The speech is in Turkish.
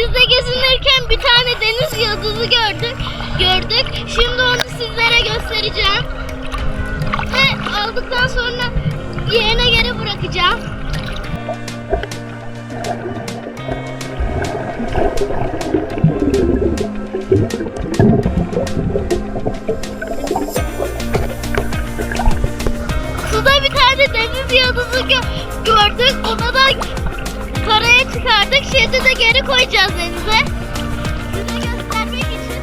Denizde gezinirken bir tane deniz yıldızı gördük. Gördük. Şimdi onu sizlere göstereceğim. Ve aldıktan sonra yerine geri bırakacağım. Suda bir tane deniz yıldızı gö- gördük. Onu da karaya çıkardık. Şimdi de geri koyacağız denize. Size göstermek için.